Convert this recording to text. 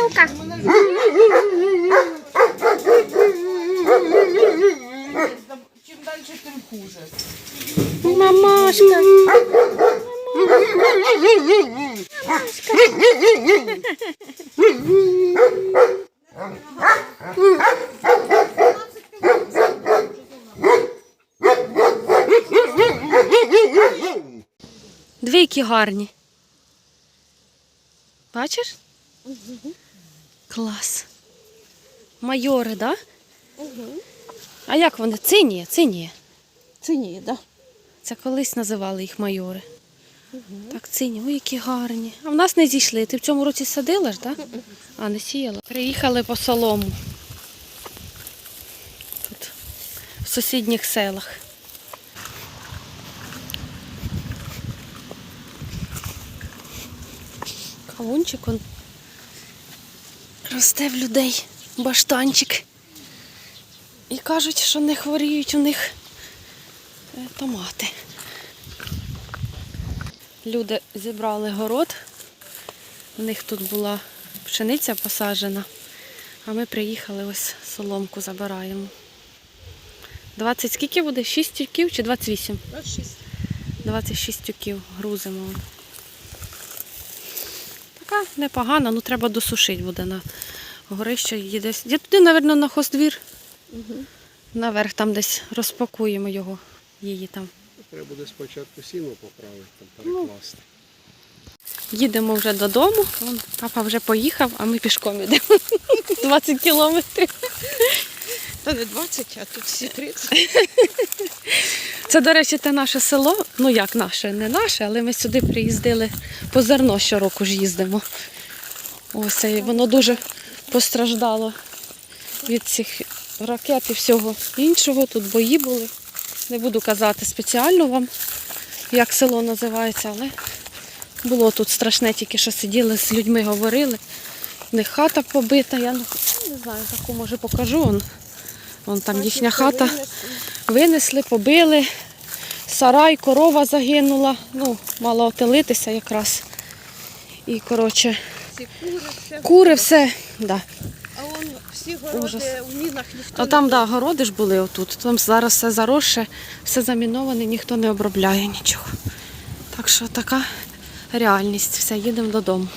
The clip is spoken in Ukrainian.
Мілка. Чим далі, тим хуже. Мамашка. Дві які гарні. Бачиш? Клас. Майори, так? Да? А як вони? Цині, цині. Це ні, да. Це колись називали їх майори. Так, цині, ой, які гарні. А в нас не зійшли. Ти в цьому році садила ж, так? А, не сіяла. Приїхали по солому. Тут, в сусідніх селах. Кавунчик он росте в людей, баштанчик. І кажуть, що не хворіють у них е, томати. Люди зібрали город. У них тут була пшениця посаджена, а ми приїхали ось соломку забираємо. 20 скільки буде? 6 тюків чи 28? 26. 26 тюків грузимо. Така непогана, ну треба досушити буде на горище. Її десь. Я туди, мабуть, на хоздвір. Наверх там десь розпакуємо його, її там. Треба буде спочатку сіно поправити, там Ну. перекласти. Їдемо вже додому. Вон, Папа вже поїхав, а ми пішком йдемо. 20 кілометрів. Та не 20, а тут всі 30. Це, до речі, те наше село. Ну як наше, не наше, але ми сюди приїздили по зерно щороку ж їздимо. Ось і воно дуже постраждало від цих ракет і всього іншого. Тут бої були. Не буду казати спеціально вам, як село називається, але було тут страшне, тільки що сиділи з людьми, говорили. Них хата побита, я не, не знаю, таку може покажу. Вон, там їхня хата. Винесли, побили. Сарай, корова загинула. Ну, мала отелитися якраз. І, коротше, кури, все. Да. А он всі городи Ужас. в мінах ніхто А там, да, городи ж були отут. Там зараз все заросше, все заміноване, ніхто не обробляє нічого. Так що така реальність. Все, їдемо додому.